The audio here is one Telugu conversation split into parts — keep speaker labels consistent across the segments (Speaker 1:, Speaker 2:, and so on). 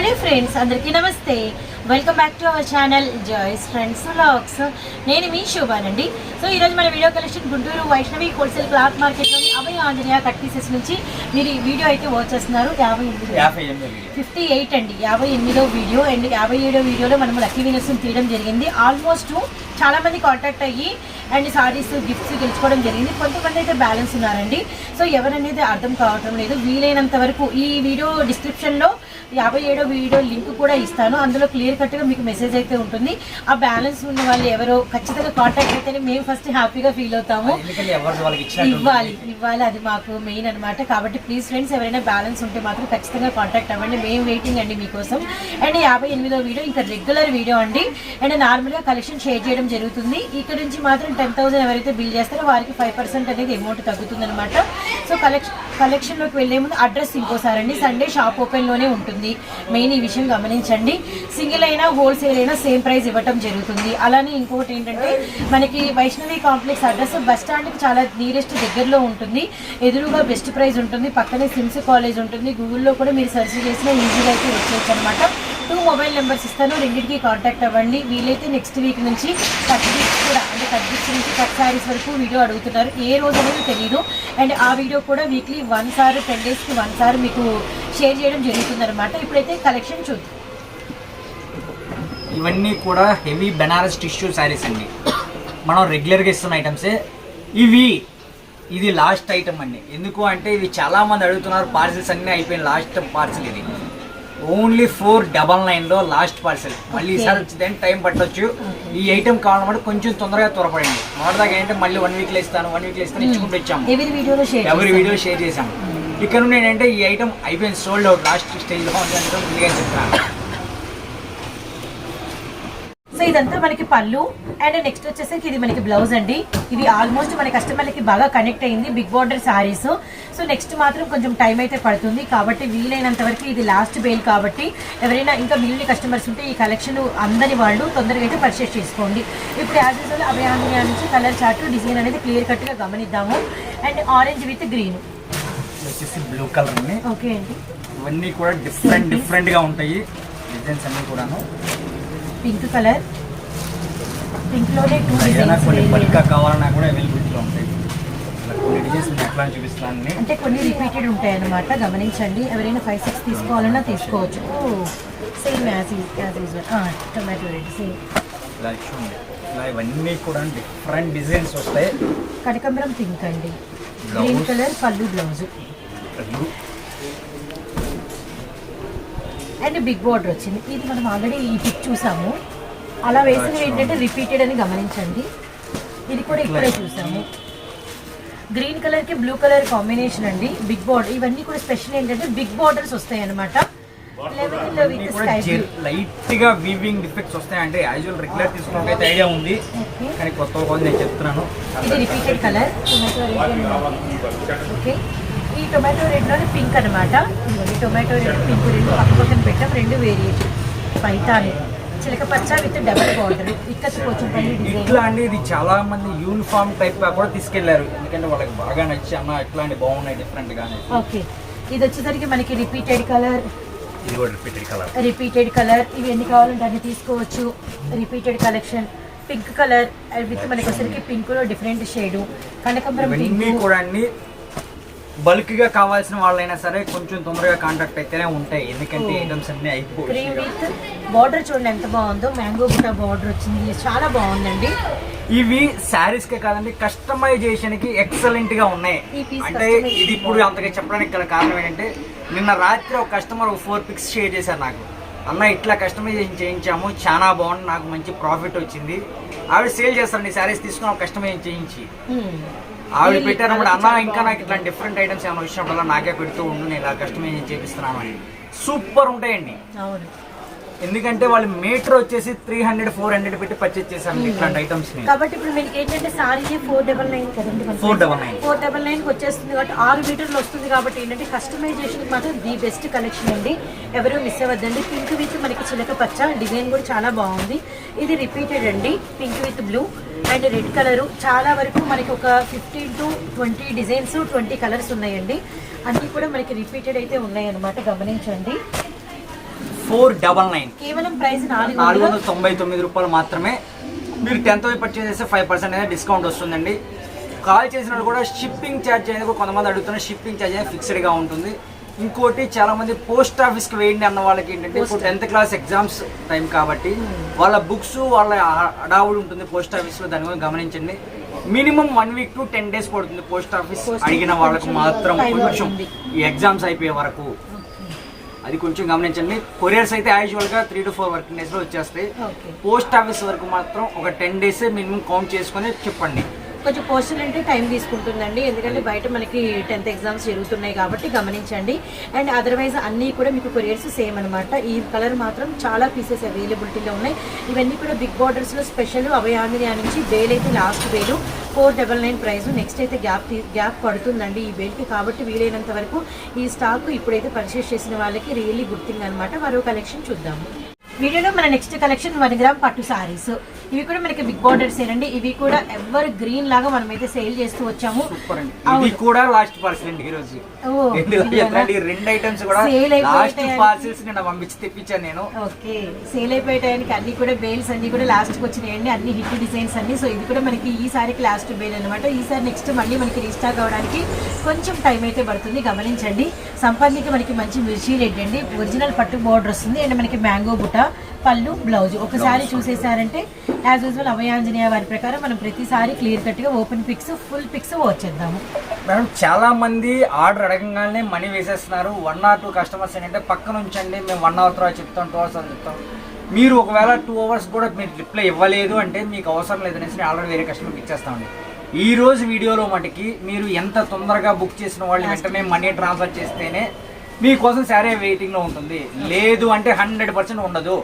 Speaker 1: హలో ఫ్రెండ్స్ అందరికీ నమస్తే. Welcome back to our channel Joys friends vlogs నేను మీ శోభానండి. సో ఈరోజు మన video collection Guntur Vaishnavi wholesale cloth మార్కెట్లోని Abhaya Anjaneya cut pieces నుంచి మీరు ఈ వీడియో అయితే వాచ్ చేస్తున్నారు. యాభై ఎనిమిది ఫిఫ్టీ ఎయిట్ అండి. యాభై ఎనిమిదో వీడియో అండ్ యాభై ఏడో వీడియోలో మనం లక్కీ వినర్స్ తీయడం జరిగింది. ఆల్మోస్ట్ చాలా మంది కాంటాక్ట్ అయ్యి అండ్ సారీస్ గిఫ్ట్స్ గెలుచుకోవడం జరిగింది. కొంతమంది అయితే బ్యాలెన్స్ ఉన్నారండి. సో ఎవరనేది అర్థం కావటం లేదు. వీలైనంత వరకు ఈ వీడియో డిస్క్రిప్షన్లో యాభై ఏడో వీడియో లింక్ కూడా ఇస్తాను. అందులో క్లియర్ కట్గా మీకు మెసేజ్ అయితే ఉంటుంది. ఆ బ్యాలెన్స్ ఉన్న వాళ్ళు ఎవరో ఖచ్చితంగా కాంటాక్ట్ అయితేనే మేము ఫస్ట్ హ్యాపీగా ఫీల్ అవుతాము. ఇవ్వాలి ఇవ్వాలి. అది మాకు మెయిన్ అన్నమాట. కాబట్టి ప్లీజ్ ఫ్రెండ్స్ ఎవరైనా బ్యాలెన్స్ ఉంటే మాత్రం ఖచ్చితంగా కాంటాక్ట్ అవ్వండి. మేము వెయిటింగ్ అండి మీకోసం. అండ్ యాభై ఎనిమిదో వీడియో ఇంకా రెగ్యులర్ వీడియో అండి. అండ్ నార్మల్గా కలెక్షన్ షేర్ చేయడం జరుగుతుంది. ఇక్కడ నుంచి మాత్రం టెన్ థౌసండ్ ఎవరైతే బిల్ చేస్తారో వారికి ఫైవ్ పర్సెంట్ అనేది అమౌంట్ తగ్గుతుంది అనమాట సో కలెక్షన్ కలెక్షన్లోకి వెళ్ళే ముందు అడ్రస్ ఇంకోసారి అండి. సండే షాప్ ఓపెన్లోనే ఉంటుంది. మెయిన్ ఈ విషయం గమనించండి. సింగిల్ అయినా హోల్సేల్ అయినా సేమ్ ప్రైస్ ఇవ్వటం జరుగుతుంది. అలానే ఇంకోటి ఏంటంటే మనకి వైష్ణవి కాంప్లెక్స్ అడ్రస్ బస్ స్టాండ్కి చాలా నియరెస్ట్ దగ్గరలో ఉంటుంది. ఎదురుగా బెస్ట్ ప్రైస్ ఉంటుంది. పక్కనే సిమ్స్ కాలేజ్ ఉంటుంది. గూగుల్లో కూడా మీరు సెర్చ్ చేసినా ఈజీగా అయితే వచ్చేయచ్చు అనమాట టూ మొబైల్ నెంబర్స్ ఇస్తాను. రెండింటికి కాంటాక్ట్ అవ్వండి. వీలైతే నెక్స్ట్ వీక్ నుంచి కట్ గిఫ్ట్స్ కూడా అంటే కట్ గిఫ్ట్స్ నుంచి కట్ శారీస్ వరకు వీడియో అడుగుతున్నారు. ఏ రోజు అనేది తెలియదు అండ్ ఆ వీడియో కూడా వీక్లీ వన్ సార్ టెన్ డేస్కి వన్ సార్ మీకు షేర్ చేయడం జరుగుతుందన్నమాట. ఇప్పుడైతే కలెక్షన్ చూద్దాం.
Speaker 2: ఇవన్నీ కూడా హెవీ బెనారస్ టిష్యూ శారీస్ అండి. మనం రెగ్యులర్గా ఇస్తున్న ఐటమ్సే ఇవి ఇది లాస్ట్ ఐటమ్ అండి. ఎందుకు అంటే ఇవి చాలా మంది అడుగుతున్నారు పార్సిల్స్ అన్నీ అయిపోయిన లాస్ట్ పార్సిల్ ఇది. ఓన్లీ ఫోర్ డబల్ నైన్లో లాస్ట్ పార్సిల్. మళ్ళీ ఈసారి వచ్చింది టైం పట్టొచ్చు. ఈ ఐటమ్ కావాలన్నమాట కొంచెం తొందరగా త్వరపడండి. మొదటిదాకా ఏంటంటే మళ్ళీ వన్ వీక్లో ఇస్తాను వన్ వీక్లో ఇస్తాను ఇచ్చుకుంటూ వచ్చాము.
Speaker 1: ఎవరి
Speaker 2: వీడియో షేర్ చేసాము ఇక్కడ నుండి ఏంటంటే ఈ ఐటమ్ అయిపోయింది సోల్డ్ అవుట్ లాస్ట్ స్టేజ్లో ఉంది అంటే ముందుగా చెప్తాను
Speaker 1: ఇదంతా మనకి పళ్ళు. అండ్ నెక్స్ట్ వచ్చేసరికి ఇది మనకి బ్లౌజ్ అండి. ఇవి ఆల్మోస్ట్ మన కస్టమర్లకి బాగా కనెక్ట్ అయింది big border sarees so next మాత్రం కొంచెం టైం అయితే పడుతుంది. కాబట్టి వీలైనంత వరకు ఇది లాస్ట్ బేల్ కాబట్టి ఎవరైనా ఇంకా మిగిలిన కస్టమర్స్ ఉంటే ఈ కలెక్షన్ అందని వాళ్ళు తొందరగా అయితే పర్చేస్ చేసుకోండి. ఇప్పుడు యాజ్ యూజువల్ అభయాన్య నుంచి కలర్ చార్ట్ డిజైన్ అనేది క్లియర్ కట్గా గమనిద్దాము. అండ్ ఆరెంజ్ విత్ గ్రీన్
Speaker 2: ఇది వచ్చేసి బ్లూ కలర్
Speaker 1: ఓకే అండి.
Speaker 2: ఇవన్నీ కూడా డిఫరెంట్ డిఫరెంట్గా ఉంటాయి. డిజైన్స్ అన్ని కూడాను.
Speaker 1: Pink colour. పింక్లోనే టూ డిజైన్స్
Speaker 2: బల్క్గా కావాలన్నా కూడా అవైలబిలిటీలో ఉంటాయి.
Speaker 1: అంటే కొన్ని రిపీటెడ్ ఉంటాయి అన్నమాట గమనించండి. ఎవరైనా ఫైవ్ సిక్స్ తీసుకోవాలన్నా తీసుకోవచ్చు. Same as as usual tomato red same
Speaker 2: ఇలా ఇవన్నీ కూడా డిఫరెంట్ డిజైన్స్ వస్తాయి.
Speaker 1: కనకంబరం పింక్ అండి. గ్రీన్ కలర్ పళ్ళు blouse
Speaker 2: blue
Speaker 1: and big border వచ్చింది. ఇది మనం ఆల్రెడీ ఈ పిక్ చూసాము. అలా వేసినవి ఏంటంటే రిపీటెడ్ అని గమనించండి. ఇది కూడా ఇక్కడే చూసాము. గ్రీన్ కలర్కి బ్లూ కలర్ కాంబినేషన్ అండి. బిగ్ బార్డర్ ఇవన్నీ కూడా స్పెషల్ ఏంటంటే బిగ్ బార్డర్స్ వస్తాయి అనమాట లెవెన్
Speaker 2: ఇవన్నీ
Speaker 1: విత్
Speaker 2: కూడా
Speaker 1: స్కై బ్లూ
Speaker 2: లైట్గా వీవింగ్ డిఫెక్ట్స్ వస్తాయి. అంటే యాజువల్ రెగ్యులర్ తీసుకోవడానికి అయితే ఐడియా ఉంది. కానీ కొత్త నేను చెప్తున్నాను.
Speaker 1: ఇది రిపీటెడ్ కలర్ ఓకే ఈ టొమాటో రెడ్లోనే పింక్ అనమాట ఇదిగోండి టొమాటో రెడ్ పింక్ రెండు పక్క పక్కన పెట్టాం రెండు వేరియేషన్ పైతాని. చిలక పచ్చ విత్ డబల్ బార్డర్ డిజైన్.
Speaker 2: ఇట్లా అండి ఇది చాలా మంది యూనిఫామ్ టైప్గా కూడా తీసుకెళ్ళారు. ఎందుకంటే వాళ్ళకి బాగా నచ్చి అన్న ఇట్లా అండి బాగున్నాయి డిఫరెంట్ గానే
Speaker 1: ఓకే. ఇది వచ్చేసరికి మనకి రిపీటెడ్ కలర్
Speaker 2: ఇది కూడా రిపీటెడ్ కలర్
Speaker 1: రిపీటెడ్ కలర్ ఇవి ఎన్ని కావాలంటే అన్ని తీసుకోవచ్చు. Repeated collection pink colour with మనకి వచ్చేసరికి పింక్లో డిఫరెంట్ షేడ్ కనకంబరం పింక్
Speaker 2: కూడా అండి బల్క్గా కావాల్సిన వాళ్ళైనా సరే కొంచెం తొందరగా కాంటాక్ట్ అయితేనే ఉంటాయి. ఎందుకంటే. ఐటమ్స్ అన్ని అయిపోయి
Speaker 1: బార్డర్ చూడండి ఎంత బాగుందో. మ్యాంగో బుట్ట బార్డర్ వచ్చింది. చాలా బాగుందండి.
Speaker 2: ఇవి శారీస్ కే కాదండి కస్టమైజేషన్కి ఎక్సలెంట్గా ఉన్నాయి. అంటే. ఇది ఇప్పుడు అంతగా చెప్పడానికి గల కారణం ఏంటంటే నిన్న రాత్రి ఒక కస్టమర్ ఒక ఫోర్ పిక్స్ షేర్ చేశారు నాకు. అన్న ఇట్లా కస్టమైజేషన్ చేయించాము. చాలా బాగుంది. నాకు మంచి ప్రాఫిట్ వచ్చింది. ఆవిడ సేల్ చేస్తారండి. శారీస్ తీసుకుని ఒక కస్టమైజేషన్ చేయించి. ఆవిడ పెట్టారన్నమాట అన్న ఇంకా నాకు ఇట్లా డిఫరెంట్ ఐటమ్స్ ఏమైనా వచ్చినప్పుడల్లా నాకే పెడుతూ ఉండు నేను ఇలా కస్టమైజేషన్ చేపిస్తున్నాను అని సూపర్ ఉంటాయండి. ఎందుకంటే వాళ్ళు మీటర్ వచ్చేసి త్రీ హండ్రెడ్ ఫోర్ హండ్రెడ్ పెట్టి పర్చేస్ చేశారు ఇట్లాంటి ఐటమ్స్
Speaker 1: కాబట్టి ఇప్పుడు మీకు ఏంటంటే సారీ ఫోర్ డబల్ నైన్ కదండి
Speaker 2: four double nine
Speaker 1: four double నైన్కి వచ్చేస్తుంది కాబట్టి ఆరు మీటర్లు వస్తుంది కాబట్టి ఏంటంటే కస్టమైజేషన్ మాత్రం ది బెస్ట్ కలెక్షన్ అండి. ఎవరు మిస్ అవ్వద్దండి. పింక్ విత్ మనకి చిలక పచ్చ డిజైన్ కూడా చాలా బాగుంది. ఇది రిపీటెడ్ అండి. Pink with blue and red colour. చాలా వరకు మనకి ఒక fifteen to twenty designs twenty colours ఉన్నాయండి. అన్నీ కూడా మనకి రిపీటెడ్ అయితే ఉన్నాయి అన్నమాట గమనించండి.
Speaker 2: Four double nine.
Speaker 1: కేవలం ప్రైస్ నాలుగు వందలు.
Speaker 2: తొంభై తొమ్మిది రూపాయలు మాత్రమే. మీరు టెన్త్ పర్చేస్ చేస్తే ఫైవ్ పర్సెంట్ అనేది డిస్కౌంట్ వస్తుందండి. కాల్ చేసిన కూడా షిప్పింగ్ ఛార్జ్ అనేది కొంతమంది అడుగుతున్న షిప్పింగ్ ఛార్జ్ అనేది ఫిక్స్డ్గా ఉంటుంది. ఇంకోటి చాలా మంది పోస్ట్ ఆఫీస్కి వేయండి అన్న వాళ్ళకి ఏంటంటే ఇప్పుడు టెన్త్ క్లాస్ ఎగ్జామ్స్ టైం కాబట్టి వాళ్ళ బుక్స్ వాళ్ళ అడావుడు ఉంటుంది పోస్ట్ ఆఫీస్లో దాని గురించి గమనించండి. Minimum one week to ten days పడుతుంది పోస్ట్ ఆఫీస్ అడిగిన వాళ్ళకు మాత్రం కొంచెం. ఈ ఎగ్జామ్స్ అయిపోయే వరకు. అది కొంచెం గమనించండి. కొరియర్స్ అయితే యాజువల్గా త్రీ టు ఫోర్ వర్కింగ్ డేస్లో వచ్చేస్తాయి. పోస్ట్ ఆఫీస్ వరకు మాత్రం ఒక టెన్ డేస్ మినిమం కౌంట్ చేసుకొని చెప్పండి.
Speaker 1: కొంచెం పోస్టల్ అంటే టైం తీసుకుంటుందండి. ఎందుకంటే బయట మనకి టెన్త్ ఎగ్జామ్స్ జరుగుతున్నాయి కాబట్టి గమనించండి. అండ్ అదర్వైజ్ అన్నీ కూడా మీకు కొరియర్స్ సేమ్ అనమాట ఈ కలర్ మాత్రం చాలా పీసెస్ అవైలబిలిటీలో ఉన్నాయి. ఇవన్నీ కూడా బిగ్ బార్డర్స్లో స్పెషల్ అభయాంజనేయ నుంచి బేల్ అయితే last bale. Four double nine price next అయితే గ్యాప్ గ్యాప్ పడుతుందండి ఈ బేల్కి కాబట్టి వీలైనంత వరకు ఈ స్టాక్ ఇప్పుడైతే పర్చేస్ చేసిన వాళ్ళకి రియల్లీ గుడ్ థింగ్ అనమాట మరో కలెక్షన్ చూద్దాము. వీడియోలో మన నెక్స్ట్ కలెక్షన్ వన్ గ్రామ్ పట్టు సారీస్ ఇవి కూడా మనకి బిగ్ బార్డర్స్ ఏనండి ఇవి కూడా ఎవర్ గ్రీన్ లాగా మనం అయితే సేల్ చేస్తూ వచ్చాము.
Speaker 2: అండి. ఇది కూడా లాస్ట్ పార్సల్ ఈ రోజు. రెండు ఐటమ్స్ కూడా లాస్ట్. పార్సిల్స్ నిన్న పంపించి తెప్పించాను నేను.
Speaker 1: ఓకే. సేల్ అయిపోయే టైంకి అన్ని కూడా బేల్స్ అన్ని కూడా లాస్ట్కి వచ్చినాయండి. అన్ని హిట్ డిజైన్స్ అన్ని. సో ఇది కూడా మనకి ఈ సారికి లాస్ట్ బేల్ అనమాట ఈసారి నెక్స్ట్ మళ్ళీ మనకి రీస్టాక్ అవ్వడానికి కొంచెం టైం అయితే పడుతుంది. గమనించండి. సంపన్నికి మనకి మంచి మిర్చి రెడ్ అండి. ఒరిజినల్ పట్టు బోర్డర్ వస్తుంది. అండ్ మనకి మ్యాంగో బుట్ట పళ్ళు బ్లౌజ్ ఒకసారి చూసేసారంటే యాజ్ యూజువల్ అభయాంజనేయ వారి ప్రకారం మనం ప్రతిసారి క్లియర్ కట్గా ఓపెన్ పిక్స్ ఫుల్ పిక్స్ వచ్చేద్దాము
Speaker 2: మేడం చాలా మంది ఆర్డర్ అడగంగానే మనీ వేసేస్తున్నారు. వన్ ఆర్ టూ కస్టమర్స్ ఏంటంటే పక్కన ఉంచండి మేము వన్ అవర్ తర్వాత చెప్తాం టూ అవర్స్ అని చెప్తాం. మీరు ఒకవేళ టూ అవర్స్ కూడా మీరు రిప్లై ఇవ్వలేదు అంటే మీకు అవసరం లేదనేసి ఆల్రెడీ వేరే కస్టమర్కి ఇచ్చేస్తామండి ఈ రోజు వీడియోలో మటుకి మీరు ఎంత తొందరగా బుక్ చేసిన వాళ్ళు వెంటనే మనీ ట్రాన్స్ఫర్ చేస్తేనే మీకోసం శారీ వెయిటింగ్లో ఉంటుంది. లేదు అంటే హండ్రెడ్ పర్సెంట్ ఉండదు.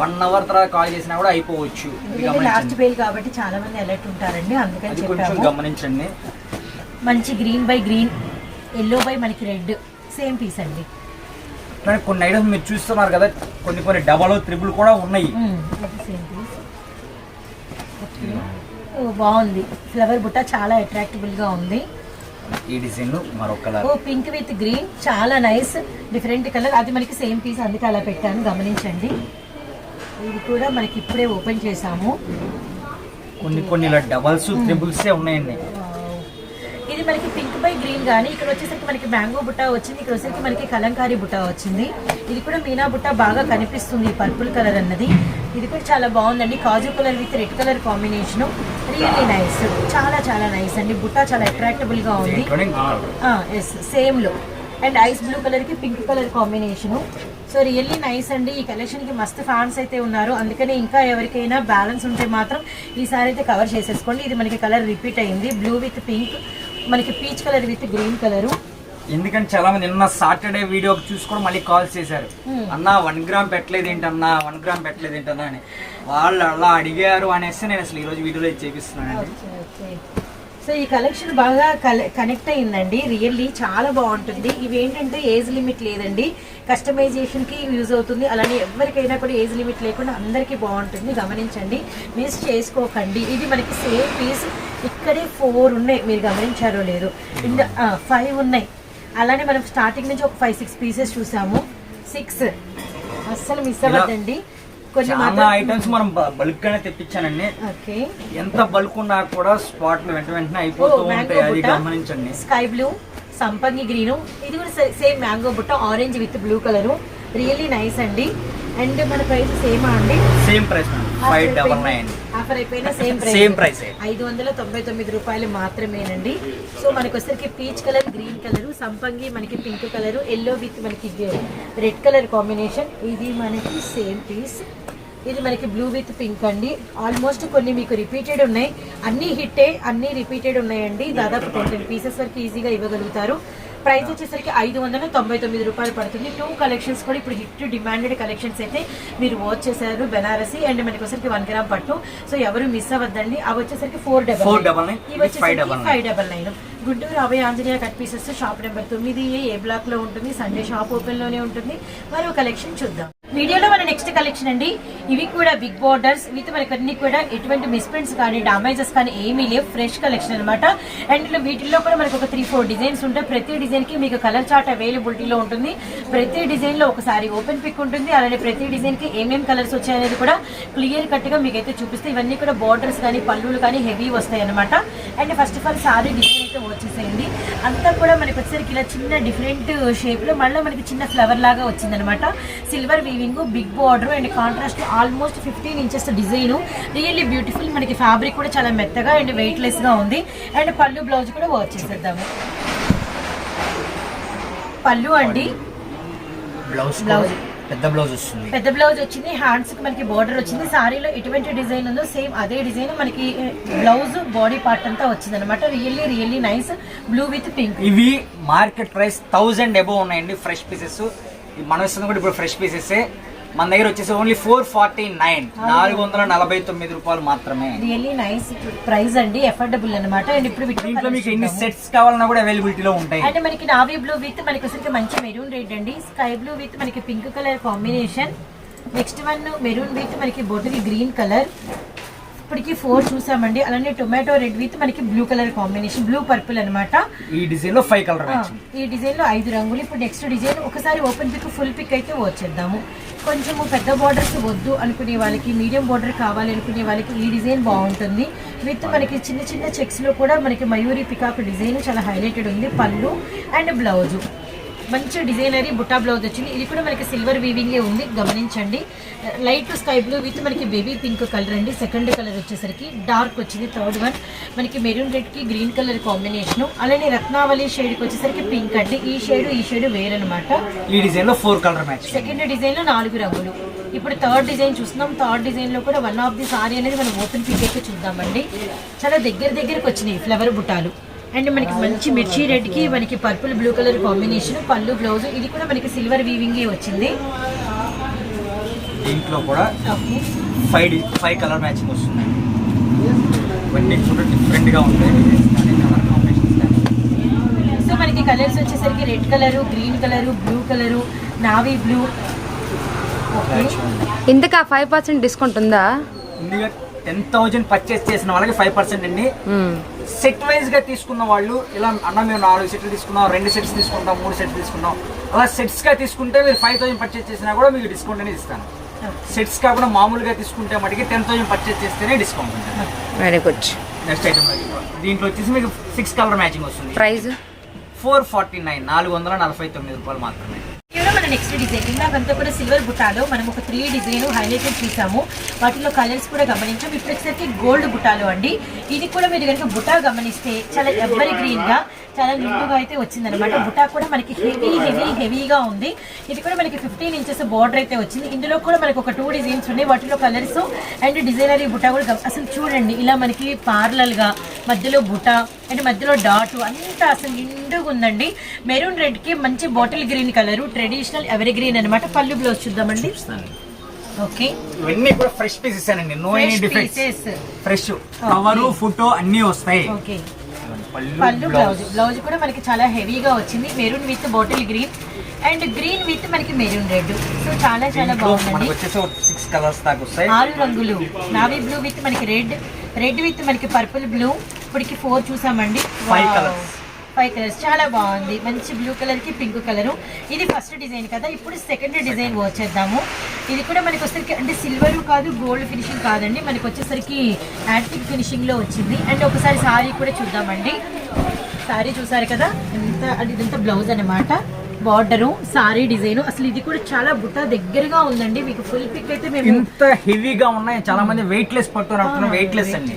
Speaker 2: వన్ అవర్ తర్వాత కాల్ చేసినా కూడా అయిపోవచ్చు.
Speaker 1: లాస్ట్ కాబట్టి చాలా మంది అలర్ట్ ఉంటారండి. అందుకని
Speaker 2: కొంచెం గమనించండి.
Speaker 1: మంచి green by green yellow by మనకి రెడ్ సేమ్ పీస్ అండి.
Speaker 2: కానీ కొన్ని ఐటమ్స్ మీరు చూస్తున్నారు కదా కొన్ని కొన్ని డబల్ త్రిబుల్ కూడా ఉన్నాయి.
Speaker 1: సేమ్ పీస్ ఓ బాగుంది. ఫ్లవర్ బుట్ట చాలా అట్రాక్టిబుల్గా ఉంది.
Speaker 2: ఈ డిజైన్ మరొక కలర్.
Speaker 1: ఓ పింక్ విత్ గ్రీన్. చాలా నైస్. Different colour. అది మనకి సేమ్ పీస్ అందుకే అలా పెట్టాను. గమనించండి. ఇది కూడా మనకి ఇప్పుడే ఓపెన్ చేసాము
Speaker 2: కొన్ని కొన్ని ఇలా డబల్స్ త్రిబుల్స్ ఉన్నాయండి.
Speaker 1: వావ్. ఇది మనకి పింక్ బై గ్రీన్ కానీ ఇక్కడ వచ్చేసరికి మనకి మ్యాంగో బుట్ట వచ్చింది ఇక్కడ వచ్చేసరికి మనకి కలంకారీ బుట్ట వచ్చింది. ఇది కూడా మీనా బుట్ట బాగా కనిపిస్తుంది పర్పుల్ కలర్ అన్నది. ఇది కూడా చాలా బాగుందండి. కాజు colour with red colour combination really nice చాలా చాలా నైస్ అండి. బుట్ట చాలా అట్రాక్టబుల్గా ఉంది. ఎస్ సేమ్లో అండ్ ఐస్ బ్లూ కలర్కి pink colour combination so really nice అండి. ఈ కలెక్షన్కి మస్తు ఫ్యాన్స్ అయితే ఉన్నారు. అందుకని ఇంకా ఎవరికైనా బ్యాలెన్స్ ఉంటే మాత్రం ఈసారి అయితే కవర్ చేసేసుకోండి. ఇది మనకి కలర్ రిపీట్ అయింది. బ్లూ విత్ పింక్ మనకి peach colour with green colour.
Speaker 2: ఎందుకంటే చాలా మంది నిన్న సాటర్డే వీడియో చూసుకొని మళ్ళీ కాల్ చేశారు. అన్న వన్ గ్రామ్ పెట్టలేదు ఏంటన్నా వన్ గ్రామ్ పెట్టలేదు ఏంటన్నా అని. వాళ్ళు అలా అడిగారు అనేసి నేను అసలు ఈ రోజు వీడియోలో ఇది చేపిస్తున్నానండి.
Speaker 1: సో ఈ కలెక్షన్ బాగా కనెక్ట్ అయిందండి. రియల్లీ చాలా బాగుంటుంది. ఇవి ఏంటంటే ఏజ్ లిమిట్ లేదండి. కస్టమైజేషన్కి యూజ్ అవుతుంది. అలానే ఎవరికైనా కూడా ఏజ్ లిమిట్ లేకుండా అందరికీ బాగుంటుంది. గమనించండి. మిస్ చేసుకోకండి. ఇది మనకి సేమ్ పీస్ ఇక్కడే ఫోర్ ఉన్నాయి. మీరు గమనించారో లేదో. ఇంద ఫైవ్ ఉన్నాయి. అలానే మనం స్టార్టింగ్ నుంచి ఒక ఫైవ్ సిక్స్ పీసెస్ చూసాము. సిక్స్ అస్సలు మిస్ అవ్వద్దండి.
Speaker 2: చాలా ఐటమ్స్ మనం బల్క్ గానే తెప్పించానండి.
Speaker 1: ఓకే.
Speaker 2: ఎంత బల్క్ ఉన్నా కూడా స్పాట్లో వెంట వెంటనే అయిపోతూ ఉంటాయి. అది. గమనించండి.
Speaker 1: స్కై బ్లూ సంపంగి గ్రీను ఇది కూడా సేమ్ మ్యాంగో బుట్ట orange with blue colour really nice అండి. అండ్ మన ప్రైస్ సేమా అండి?
Speaker 2: Same price five double nine
Speaker 1: offer అయిపోయినా సేమ్ ప్రైస్
Speaker 2: సేమ్ ప్రైస్
Speaker 1: ఐదు వందల తొంభై తొమ్మిది రూపాయలు మాత్రమేనండి. సో మనకి వచ్చరికి పీచ్ కలర్ గ్రీన్ కలర్ సంపంగి మనకి పింక్ కలర్ ఎల్లో విత్ మనకి రెడ్ కలర్ కాంబినేషన్ ఇది మనకి సేమ్ పీస్ ఇది మనకి బ్లూ విత్ పింక్ అండి. ఆల్మోస్ట్ కొన్ని మీకు రిపీటెడ్ ఉన్నాయి. అన్ని హిట్టే అన్ని రిపీటెడ్ ఉన్నాయండి. దాదాపు టెన్ టెన్ పీసెస్ వరకు ఈజీగా ఇవ్వగలుగుతారు. ప్రైస్ వచ్చేసరికి ఐదు వందల తొంభై తొమ్మిది రూపాయలు పడుతుంది. టూ కలెక్షన్స్ కూడా ఇప్పుడు హిట్ డిమాండెడ్ కలెక్షన్స్ అయితే మీరు వాచ్ చేశారు బెనారసి అండ్ మనకి వచ్చేసరికి వన్ గ్రామ్ పట్టు. సో ఎవరు మిస్ అవ్వద్దండి. అవి వచ్చేసరికి four double
Speaker 2: four double nine
Speaker 1: ఇవి
Speaker 2: ఫైవ్
Speaker 1: వచ్చేసరికి
Speaker 2: double nine
Speaker 1: five double nine Guntur Abhaya Anjaneya cut pieces shop number తొమ్మిది ఏ బ్లాక్లో ఉంటుంది. సండే షాప్ ఓపెన్లోనే ఉంటుంది. మరో కలెక్షన్ చూద్దాం. వీడియోలో మన నెక్స్ట్ కలెక్షన్ అండి. ఇవి కూడా బిగ్ బోర్డర్స్ విత్ మనకి అన్ని కూడా ఎటువంటి మిస్ప్రింట్స్ కానీ డామేజెస్ కానీ ఏమీ లేవు. ఫ్రెష్ కలెక్షన్ అనమాట అండ్ ఇలా వీటిల్లో కూడా మనకు ఒక త్రీ ఫోర్ డిజైన్స్ ఉంటాయి. ప్రతి డిజైన్కి మీకు కలర్ చార్ట్ అవైలబిలిటీలో ఉంటుంది. ప్రతి డిజైన్లో ఒకసారి ఓపెన్ పిక్ ఉంటుంది. అలానే ప్రతి డిజైన్కి ఏమేమి కలర్స్ వచ్చాయనేది కూడా క్లియర్ కట్గా మీకు అయితే చూపిస్తే ఇవన్నీ కూడా బోర్డర్స్ కానీ పళ్ళులు కానీ హెవీ వస్తాయి అనమాట and first of all sari design అయితే వచ్చేసేయండి. అంతా కూడా మనకి వచ్చేసరికి ఇలా చిన్న డిఫరెంట్ షేప్లో మళ్ళీ మనకి చిన్న ఫ్లవర్ లాగా వచ్చిందనమాట silver weaving big border and contrast almost fifteen inches design really beautiful మనకి ఫ్యాబ్రిక్ కూడా చాలా మెత్తగా అండ్ వెయిట్ లెస్గా ఉంది. అండ్ పళ్ళు బ్లౌజ్ కూడా వర్క్ చేసేద్దాము పళ్ళు అండి.
Speaker 2: Blouse
Speaker 1: Blouse.
Speaker 2: పెద్ద బ్లౌజ్ వస్తుంది.
Speaker 1: పెద్ద బ్లౌజ్ వచ్చింది. హ్యాండ్స్కి మనకి బార్డర్ వచ్చింది. సారీలో ఎటువంటి డిజైన్ ఉందో సేమ్ అదే డిజైన్ మనకి బ్లౌజ్ బాడీ పార్ట్ అంతా వచ్చింది అనమాట really really nice blue with pink
Speaker 2: ఇవి మార్కెట్ ప్రైస్ థౌజండ్ అబోవ్ ఉన్నాయండి ఫ్రెష్ పీసెస్ మనం ఇస్తుంది కూడా ఇప్పుడు ఫ్రెష్ పీసెస్ మన దగ్గర వచ్చేసి ఓన్లీ ఫోర్ ఫార్టీ నైన్ నాలుగు వందల నలభై తొమ్మిది రూపాయలు మాత్రమే.
Speaker 1: రియల్లీ నైస్ ప్రైస్ అండి ఎఫోర్డబుల్ అనమాట అండ్ ఇప్పుడు
Speaker 2: దీంట్లో మీకు ఎన్ని. సెట్స్ కావాలన్నా కూడా అవైలబిలిటీలో ఉంటాయి.
Speaker 1: అంటే మనకి నావీ బ్లూ విత్ మనకి వచ్చరికి మంచి మెరూన్ రెడ్ అండి. స్కై బ్లూ విత్ మనకి pink colour combination next one maroon with మనకి బొటిల్ గ్రీన్ కలర్ ఇప్పటికి ఫోర్ చూసామండి. అలానే టొమాటో రెడ్ విత్ మనకి blue colour combination blue purple అన్నమాట.
Speaker 2: ఈ డిజైన్లో ఫైవ్ కలర్
Speaker 1: ఈ డిజైన్లో ఐదు రంగులు. ఇప్పుడు నెక్స్ట్ డిజైన్ ఒకసారి ఓపెన్ పిక్ ఫుల్ పిక్ అయితే వచ్చేద్దాము. కొంచెము పెద్ద బార్డర్స్ వద్దు అనుకునే వాళ్ళకి మీడియం బార్డర్ కావాలి అనుకునే వాళ్ళకి ఈ డిజైన్ బాగుంటుంది. విత్ మనకి చిన్న చిన్న చెక్స్లో కూడా మనకి మయూరి పికాక్ డిజైన్ చాలా హైలైటెడ్ ఉంది. పళ్ళు అండ్ బ్లౌజ్ మంచి డిజైనరీ బుట్టా బ్లౌజ్ వచ్చింది. ఇది కూడా మనకి సిల్వర్ వీవింగ్ ఉంది. గమనించండి. లైట్ స్కై బ్లూ విత్ మనకి బేబీ పింక్ కలర్ అండి. సెకండ్ కలర్ వచ్చేసరికి డార్క్ వచ్చింది. థర్డ్ వన్ మనకి మెరూన్ రెడ్కి గ్రీన్ కలర్ కాంబినేషన్ అలానే రత్నావళి షేడ్కి వచ్చేసరికి పింక్ అండి. ఈ షేడ్ ఈ షేడ్ వేరనమాట
Speaker 2: ఈ డిజైన్లో ఫోర్ కలర్ మ్యాచ్
Speaker 1: సెకండ్ డిజైన్లో నాలుగు రంగులు. ఇప్పుడు థర్డ్ డిజైన్ చూస్తున్నాం. థర్డ్ డిజైన్లో కూడా వన్ ఆఫ్ ది సారీ అనేది మనం ఓపెన్ పిక్ అయితే చూద్దామండి. చాలా దగ్గర దగ్గరకు వచ్చినాయి ఫ్లవర్ బుట్టాలు. అండ్ మనకి మంచి మిర్చి రెడ్కి మనకి పర్పుల్ బ్లూ కలర్ కాంబినేషన్ పళ్ళు బ్లౌజ్ ఇది కూడా మనకి సిల్వర్ వీవింగ్ వచ్చింది.
Speaker 2: దీంట్లో కూడా ఫైవ్ ఫైవ్ కలర్ మ్యాచింగ్ వస్తుంది. ఇవన్నీ కూడా డిఫరెంట్గా. ఉంటాయి
Speaker 1: సో మనకి కలర్స్ వచ్చేసరికి red colour green colour blue colour navy blue. Okay.
Speaker 3: ఇంతకా five percent discount ఉందా?
Speaker 2: టెన్ థౌజండ్ పర్చేస్ చేసిన వాళ్ళకి ఫైవ్ పర్సెంట్ అండి. సెట్ వైజ్గా తీసుకున్న వాళ్ళు ఇలా అన్న మేము నాలుగు సెట్లు తీసుకున్నాం రెండు సెట్స్ తీసుకుంటాం మూడు సెట్స్ తీసుకున్నాం. అలా సెట్స్గా తీసుకుంటే మీరు ఫైవ్ థౌసండ్ పర్చేస్ చేసినా కూడా మీకు డిస్కౌంట్ అనేది ఇస్తాను. సెట్స్ కాకుండా మామూలుగా తీసుకుంటే మటుకి టెన్ థౌసండ్ పర్చేస్ చేస్తేనే డిస్కౌంట్ ఉంటుంది.
Speaker 3: వెరీ గుడ్
Speaker 2: నెక్స్ట్ ఐటమ్ దీంట్లో వచ్చేసి మీకు సిక్స్ కలర్ మ్యాచింగ్ వస్తుంది.
Speaker 3: ప్రైస్
Speaker 2: ఫోర్ ఫార్టీ నైన్ నాలుగు వందల నలభై తొమ్మిది రూపాయలు మాత్రమే.
Speaker 1: నెక్స్ట్ డిజైన్ ఇందాకంతా కూడా సిల్వర్ బుట్టాలో మనం ఒక త్రీ డిజైన్ హైలైటెడ్ చూసాము. వాటిలో కలర్స్ కూడా గమనించాం. ఇప్పుడు వచ్చేసరికి గోల్డ్ బుట్టాలు అండి. ఇది కూడా మీరు కనుక బుటా గమనిస్తే చాలా ఎవరి గ్రీన్గా చాలా నిండుగా అయితే వచ్చిందనమాట బుటా కూడా మనకి హెవీ హెవీ హెవీగా ఉంది. ఇది కూడా మనకి ఫిఫ్టీన్ ఇంచెస్ బార్డర్ అయితే వచ్చింది. ఇందులో కూడా మనకి ఒక టూ డిజైన్స్ ఉన్నాయి. వాటిలో కలర్స్ అండ్ డిజైనరీ బుటా కూడా అసలు చూడండి. ఇలా మనకి పార్లల్గా మధ్యలో బుటా అండ్ మధ్యలో డాట్ అంతా అసలు నిండుగా ఉందండి. మెరూన్ రెడ్కి మంచి bottle green colour traditional evergreen అనమాట పళ్ళు బ్లౌజ్ చూద్దామండి. ఓకే.
Speaker 2: ఇవన్నీ కూడా ఫ్రెష్ పీసెస్ అండి no any defects
Speaker 1: pieces
Speaker 2: fresh cover photo అన్నీ వస్తాయి.
Speaker 1: ఓకే
Speaker 2: పళ్ళు బ్లౌజ్
Speaker 1: బ్లౌజ్ కూడా మనకి చాలా హెవీగా వచ్చింది. Maroon with bottle green. And green with మనకి మెరూన్ రెడ్. సో చాలా చాలా
Speaker 2: కలర్స్ వస్తాయి.
Speaker 1: ఆరు రంగులు. నావీ బ్లూ విత్ మనకి రెడ్ రెడ్ విత్ మనకి పర్పుల్ బ్లూ ఇప్పటికి ఫోర్ చూసామండి.
Speaker 2: Five colours.
Speaker 1: Five colours. చాలా బాగుంది. మంచి బ్లూ కలర్కి పింక్ కలర్ ఇది ఫస్ట్ డిజైన్ కదా. ఇప్పుడు సెకండ్ డిజైన్ వచ్చేద్దాము ఇది కూడా మనకి వచ్చేసరికి అంటే సిల్వర్ కాదు గోల్డ్ ఫినిషింగ్ కాదండి. మనకి వచ్చేసరికి యాంటిక్ ఫినిషింగ్లో వచ్చింది. అండ్ ఒకసారి సారీ కూడా చూద్దామండి. సారీ చూసారు కదా? ఎంత అంటే ఇదంతా బ్లౌజ్ అన్నమాట. బార్డరు సారీ డిజైన్ అసలు ఇది కూడా చాలా బుట్ట దగ్గరగా ఉందండి. మీకు ఫుల్ పిక్ అయితే మేము
Speaker 2: ఇంత హెవీగా ఉన్నాయి. చాలా మంది వెయిట్ లెస్ పట్టు వెయిట్ లెస్ అండి.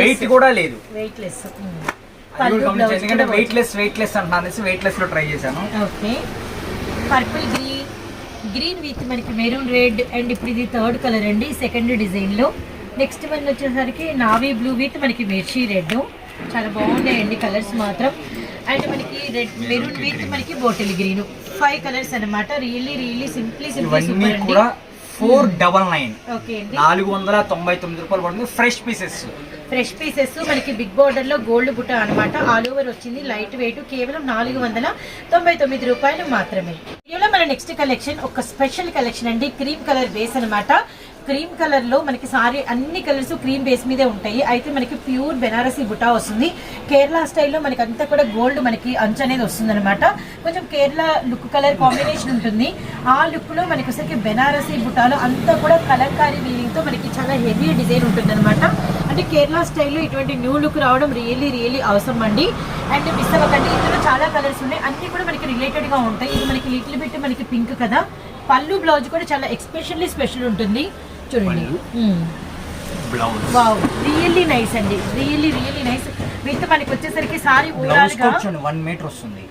Speaker 2: వెయిట్ కూడా లేదు.
Speaker 1: వెయిట్ లెస్
Speaker 2: గమనించండి. ఎందుకంటే వెయిట్ లెస్ వెయిట్ లెస్ అంటున్నాను వెయిట్ లెస్లో ట్రై చేశాను.
Speaker 1: Okay. Purple green green with మనకి మెరూన్ రెడ్ అండ్ ఇప్పుడు ఇది థర్డ్ కలర్ అండి సెకండ్ డిజైన్లో. నెక్స్ట్ వన్ వచ్చేసరికి నావీ బ్లూ విత్ మనకి మిర్చి రెడ్. చాలా బాగున్నాయండి కలర్స్ మాత్రం. అండ్ మనకి రెడ్ మెరూన్ విత్ మనకి బాటిల్ గ్రీన్. ఫైవ్ కలర్స్ అన్నమాట. Really really simply simply super అండి.
Speaker 2: Four double nine. నాలుగు వందల తొంభై తొమ్మిది రూపాయలు పడుతుంది ఫ్రెష్ పీసెస్
Speaker 1: ఫ్రెష్ పీసెస్ మనకి బిగ్ బోర్డర్లో గోల్డ్ బుట్ట అన్నమాట. ఆల్ ఓవర్ వచ్చింది. లైట్ వెయిట్ కేవలం నాలుగు వందల తొంభై తొమ్మిది రూపాయలు మాత్రమే. ఇవాళ మన నెక్స్ట్ కలెక్షన్ ఒక స్పెషల్ కలెక్షన్ అండి. క్రీమ్ కలర్ బేస్ అన్నమాట. క్రీమ్ కలర్లో మనకి సారీ అన్ని కలర్స్ క్రీమ్ బేస్ మీదే ఉంటాయి. అయితే మనకి ప్యూర్ బెనారసీ బుటా వస్తుంది. కేరళ స్టైల్లో మనకి అంతా కూడా గోల్డ్ మనకి అంచు అనేది వస్తుంది అనమాట కొంచెం కేరళ లుక్ కలర్ కాంబినేషన్ ఉంటుంది. ఆ లుక్లో మనకి వచ్చేసరికి బెనారసీ బుటాలో అంతా కూడా కలంకారీ వీలింగ్తో మనకి చాలా హెవీ డిజైన్ ఉంటుంది అంటే కేరళ స్టైల్లో ఇటువంటి న్యూ లుక్ రావడం రియలీ రియలీ అవసరం అండి. అండ్ మిస్ అవ్వకండి ఇందులో చాలా కలర్స్ ఉన్నాయి. అన్ని కూడా మనకి రిలేటెడ్గా ఉంటాయి. ఇది మనకి లిటిల్ బిట్ మనకి పింక్ కదా. పళ్ళు బ్లౌజ్ కూడా చాలా ఎక్స్పెషల్లీ స్పెషల్ ఉంటుంది. చూడండి
Speaker 2: బ్లౌజ్
Speaker 1: వావ్ రియల్లీ నైస్ అండి. రియల్లీ రియల్లీ నైస్ విత్ మనకి వచ్చేసరికి సారీ
Speaker 2: చూడండి వన్ మీటర్ వస్తుంది.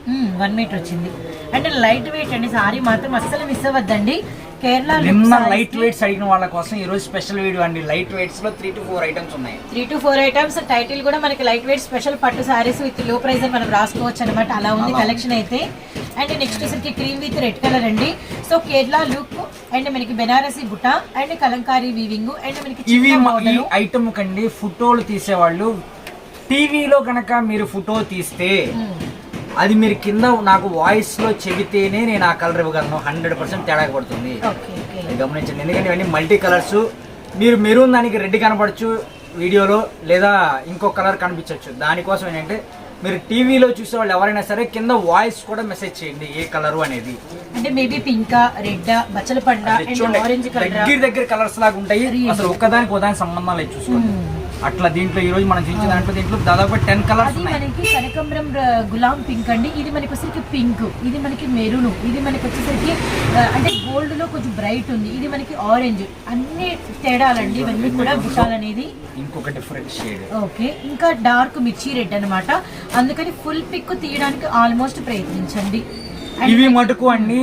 Speaker 1: వన్ మీటర్ వచ్చింది. అంటే లైట్ వెయిట్ అండి. సారీ మాత్రం అస్సలు మిస్ అవ్వద్దండి. కేరళ
Speaker 2: నిన్న లైట్ వెయిట్స్ అడిగిన వాళ్ళ కోసం ఈ రోజు స్పెషల్ వీడియో అండి. లైట్ వెయిట్స్లో త్రీ టు ఫోర్ ఐటమ్స్ ఉన్నాయి.
Speaker 1: Three to four items title కూడా మనకి లైట్ వెయిట్ స్పెషల్ పట్టు సారీస్ విత్లో ప్రైస్ అని మనం రాసుకోవచ్చు అనమాట అలా ఉంది. కలెక్షన్ అయితే. అండ్ నెక్స్ట్ వచ్చరికి క్రీమ్ విత్ రెడ్ కలర్ అండి. సో కేరళ లుక్ అండ్ మనకి బెనారసి బుట్ట అండ్ కలంకారీ వీవింగ్ అండ్ మనకి
Speaker 2: ఇవి ఈ. ఐటమ్ కండి ఫోటోలు తీసేవాళ్ళు. టీవీలో గనక మీరు ఫోటో తీస్తే
Speaker 1: మ్మ్.
Speaker 2: అది మీరు కింద నాకు వాయిస్లో చెబితేనే నేను ఆ కలర్ ఇవ్వగలను. హండ్రెడ్ పర్సెంట్ తేడా పడుతుంది. గమనించండి. ఎందుకంటే ఇవన్నీ మల్టీ కలర్స్ మీరు మెరూన్ దానికి రెడ్ కనపడచ్చు వీడియోలో లేదా ఇంకో కలర్ కనిపించవచ్చు. దానికోసం ఏంటంటే మీరు టీవీలో చూసే వాళ్ళు ఎవరైనా సరే కింద వాయిస్ కూడా మెసేజ్ చేయండి ఏ కలరు అనేది
Speaker 1: అంటే మేబీ పింక్ రెడ్ బచ్చల పండ
Speaker 2: దగ్గర దగ్గర కలర్స్ లాగా ఉంటాయి? అసలు ఒక్కదానికి ఒకదానికి సంబంధం లేదు చూసుకోండి
Speaker 1: మ్మ్.
Speaker 2: అట్లా దీంట్లో ఈ రోజు మనం చూసిన దాంట్లో దీంట్లో దాదాపు టెన్ కలర్స్
Speaker 1: మనకి కనకంబరం గులాం పింక్ అండి. ఇది మనకి వచ్చేసరికి పింక్. ఇది మనకి మెరూన్. ఇది మనకి వచ్చేసరికి అంటే గోల్డ్లో కొంచెం బ్రైట్ ఉంది. ఇది మనకి ఆరెంజ్ అన్ని తేడాలండి. ఇవన్నీ కూడా బుట్టాలనేది
Speaker 2: ఇంకొక డిఫరెంట్ షేడ్
Speaker 1: ఓకే. ఇంకా డార్క్ మిర్చి రెడ్ అన్నమాట. అందుకని ఫుల్ పిక్ తీయడానికి ఆల్మోస్ట్ ప్రయత్నించండి.
Speaker 2: ఇవి మటుకు అన్ని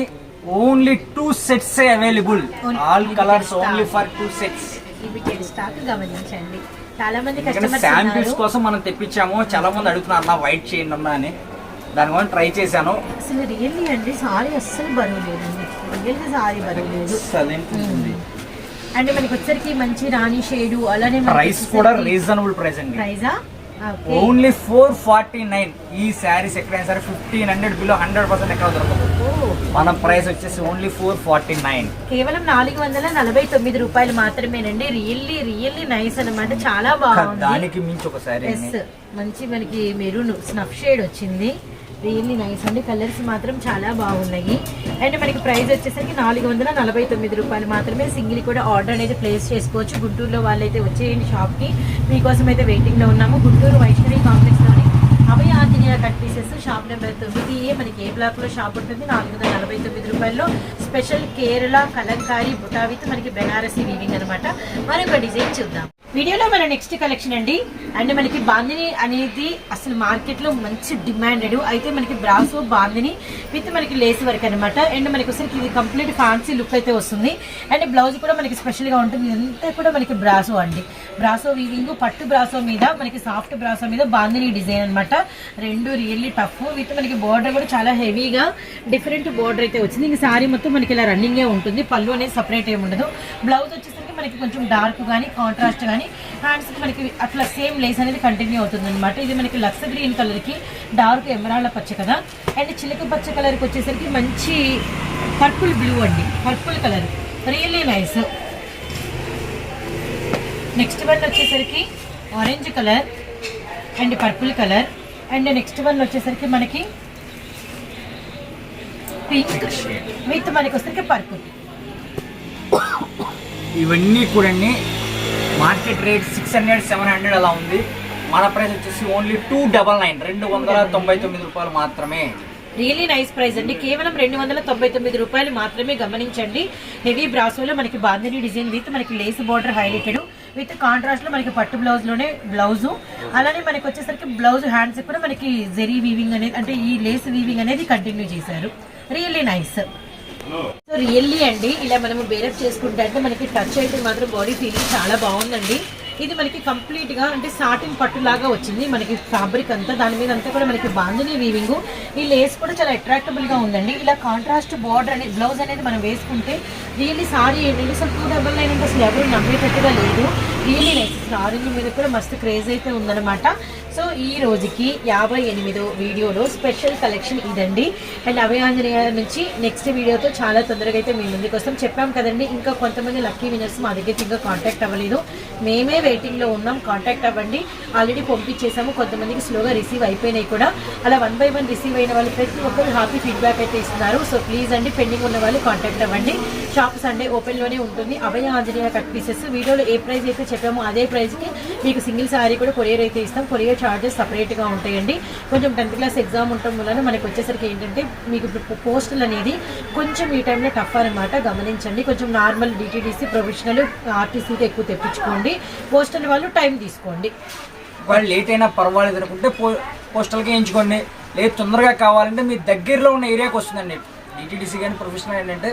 Speaker 2: only two sets available all colours. Only for two sets
Speaker 1: limited stock గమనించండి. చాలా మంది
Speaker 2: శాంపిల్స్ కోసం మనం తెప్పించాము. చాలా మంది అడుగుతున్నారు అన్న వైట్ చేయండి అన్న అని. దాని కోసం ట్రై చేశాను.
Speaker 1: అసలు రియల్లీ అండి సారీ అస్సలు బరువు లేదండి రియల్లీ సారీ బరువు లేదు అండ్ మనకి వచ్చరికి మంచి రాణి షేడు అలానే
Speaker 2: ప్రైస్ కూడా రీజనబుల్ ప్రైస్ అండి.
Speaker 1: ప్రైజా.
Speaker 2: ఓన్లీ ఫోర్ ఫార్టీ నైన్ ఈ శారీస్ ఎక్కడైనా సరే fifteen hundred below hundred percent ఎక్కడ దొరకదు. మన ప్రైస్ వచ్చేసి ఓన్లీ ఫోర్ ఫార్టీ నైన్
Speaker 1: కేవలం నాలుగు వందల నలభై తొమ్మిది రూపాయలు మాత్రమేనండి. రియల్లీ రియల్లీ నైస్ అన్నమాట. చాలా బాగుంది.
Speaker 2: దానికి మించి ఒక శారీ
Speaker 1: ఎస్ మంచి మనకి మెరూన్ స్నఫ్ షేడ్ వచ్చింది. రియల్లీ నైస్ అండి. కలర్స్ మాత్రం చాలా బాగున్నాయి. అండ్ మనకి ప్రైస్ వచ్చేసరికి నాలుగు వందల నలభై తొమ్మిది రూపాయలు మాత్రమే. సింగిల్ కూడా ఆర్డర్ అనేది ప్లేస్ చేసుకోవచ్చు. గుంటూరులో వాళ్ళైతే వచ్చేయండి షాప్కి. మీకోసం అయితే వెయిటింగ్లో ఉన్నాము. Guntur Vaishnavi కాంప్లెక్స్లోని Abhaya Anjaneya cut pieces shop number తొమ్మిది ఏ మనకి ఏ బ్లాక్లో షాప్ ఉంటుంది? నాలుగు వందల నలభై తొమ్మిది రూపాయల్లో స్పెషల్ కేరళ కలంకారీ బుటా విత్ మనకి బెనారసీ వీవింగ్ అనమాట మరొక డిజైన్ చూద్దాం. వీడియోలో మన నెక్స్ట్ కలెక్షన్ అండి. అండ్ మనకి బాందిని అనేది అసలు మార్కెట్లో మంచి డిమాండెడ్. అయితే మనకి బ్రాసో బాందిని విత్ మనకి లేస్ వర్క్ అనమాట అండ్ మనకి ఒకసారి ఇది కంప్లీట్ ఫ్యాన్సీ లుక్ అయితే వస్తుంది. అండ్ బ్లౌజ్ కూడా మనకి స్పెషల్గా ఉంటుంది. ఇదంతా కూడా మనకి బ్రాసో అండి. బ్రాసో వీవింగ్ పట్టు బ్రాసో మీద మనకి సాఫ్ట్ బ్రాసో మీద బాందిని డిజైన్ అన్నమాట. రెండు రియల్లీ టఫ్ విత్ మనకి బోర్డర్ కూడా చాలా హెవీగా డిఫరెంట్ బోర్డర్ అయితే వచ్చింది. ఇంక సారీ మొత్తం మనకి ఇలా రన్నింగే ఉంటుంది. పళ్ళు అనేది సపరేట్ ఏమి ఉండదు. బ్లౌజ్ వచ్చి మనకి కొంచెం డార్క్ కానీ కాంట్రాస్ట్ కానీ హ్యాండ్స్ మనకి అట్లా సేమ్ లేస్ అనేది కంటిన్యూ అవుతుంది అనమాట ఇది మనకి లక్స్ గ్రీన్ కలర్కి డార్క్ ఎమరాళ్ళ పచ్చ కదా. అండ్ చిలక పచ్చ కలర్కి వచ్చేసరికి మంచి పర్పుల్ బ్లూ అండి. Purple colour really nice next one వచ్చేసరికి orange colour and purple colour and next one వచ్చేసరికి మనకి పింక్ విత్ మనకి వచ్చేసరికి పర్పుల్
Speaker 2: ఇవన్నీ కూడా market rate six hundred seven hundred అలా ఉంది. మన ప్రైస్ వచ్చేసి ఓన్లీ టూ డబల్ నైన్ రెండు వందల తొంభై తొమ్మిది రూపాయలు మాత్రమే.
Speaker 1: రియలీ నైస్ ప్రైస్ అండి. కేవలం రెండు వందల తొంభై తొమ్మిది రూపాయలు మాత్రమే గమనించండి. హెవీ బ్రాసోలో మనకి బాందిని డిజైన్ విత్ మనకి లేస్ బార్డర్ హైలైటెడ్ విత్ కాంట్రాస్ట్లో మనకి పట్టు బ్లౌజ్లోనే బ్లౌజ్ అలానే మనకి వచ్చేసరికి బ్లౌజ్ హ్యాండ్స్ కూడా మనకి జెరీ వీవింగ్ అనేది అంటే ఈ లేస్ వీవింగ్ అనేది కంటిన్యూ చేశారు. రియల్లీ నైస్ సో రియల్లీ అండి ఇలా మనము బేరప్ చేసుకుంటే అంటే మనకి టచ్ అయితే మాత్రం బాడీ ఫీలింగ్ చాలా బాగుందండి. ఇది మనకి కంప్లీట్గా అంటే సాటిన్ పట్టు లాగా వచ్చింది. మనకి ఫ్యాబ్రిక్ అంతా దాని మీద అంతా కూడా మనకి బాందిని వీవింగ్ ఈ లేస్ కూడా చాలా అట్రాక్టబుల్గా ఉందండి. ఇలా కాంట్రాస్ట్ బార్డర్ అనేది బ్లౌజ్ అనేది మనం వేసుకుంటే రియల్లీ సారీ ఏంటంటే అసలు టూ డబల్ నైన్ అంటే అసలు ఎవరు నమ్మేటట్టుగా లేదు. రియల్లీ నైస్ ఆరెంజ్ మీద కూడా మస్తు క్రేజ్ అయితే ఉందన్నమాట. సో ఈ రోజుకి యాభై ఎనిమిదో వీడియోలో స్పెషల్ కలెక్షన్ ఇదండి. అండ్ అభయాంజనేయ నుంచి నెక్స్ట్ వీడియోతో చాలా తొందరగా అయితే మీ ముందుకు వస్తాం. చెప్పాం కదండి ఇంకా కొంతమంది లక్కీ వినర్స్ మా దగ్గర ఇంకా కాంటాక్ట్ అవ్వలేదు. మేమే వెయిటింగ్లో ఉన్నాం కాంటాక్ట్ అవ్వండి. ఆల్రెడీ పంపించేసాము కొంతమందికి స్లోగా రిసీవ్ అయిపోయినాయి కూడా. అలా వన్ బై వన్ రిసీవ్ అయిన వాళ్ళు ప్రతి ఒక్కరు హ్యాపీ ఫీడ్బ్యాక్ అయితే ఇస్తున్నారు. సో ప్లీజ్ అండి పెండింగ్ ఉన్న వాళ్ళు కాంటాక్ట్ అవ్వండి. షాప్ సండే ఓపెన్లోనే ఉంటుంది. అభయ ఆంజనేయ కట్ పీసెస్ వీడియోలో ఏ ప్రైస్ అయితే చెప్పామో అదే ప్రైస్కి మీకు సింగిల్ సారీ కూడా కొరియర్ అయితే ఇస్తాం. కొరియర్ చార్జెస్ సపరేట్గా ఉంటాయండి. కొంచెం టెన్త్ క్లాస్ ఎగ్జామ్ ఉండటం వలన మనకు వచ్చేసరికి ఏంటంటే మీకు పోస్టులు అనేది కొంచెం ఈ టైంలో టఫ్ అనమాట గమనించండి. కొంచెం నార్మల్ డిటీడీసీ ప్రొఫెషనల్ ఆర్టీసీకి ఎక్కువ తెప్పించుకోండి. పోస్టల్ వాళ్ళు టైం తీసుకోండి.
Speaker 2: వాళ్ళు లేట్ అయినా పర్వాలేదు అనుకుంటే పో పోస్టల్కి ఎంచుకోండి. లేదు తొందరగా కావాలంటే మీ దగ్గరలో ఉన్న ఏరియాకి వస్తుందండి. డిటీడీసీ కానీ ప్రొఫెషనల్ ఏంటంటే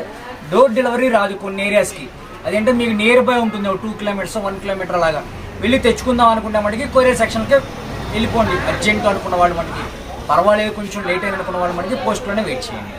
Speaker 2: డోర్ డెలివరీ రాదు కొన్ని ఏరియాస్కి అదేంటే మీకు నియర్ బై ఉంటుంది ఒక టూ కిలోమీటర్స్ వన్ కిలోమీటర్ అలాగా వెళ్ళి తెచ్చుకుందాం అనుకునే మటుకి కొరియర్ సెక్షన్కి వెళ్ళిపోండి. అర్జెంట్ అనుకున్న వాళ్ళు మనకి పర్వాలేదు కొంచెం లేట్ అయిన అనుకున్న వాళ్ళు మనకి పోస్ట్లోనే వెయిట్ చేయండి.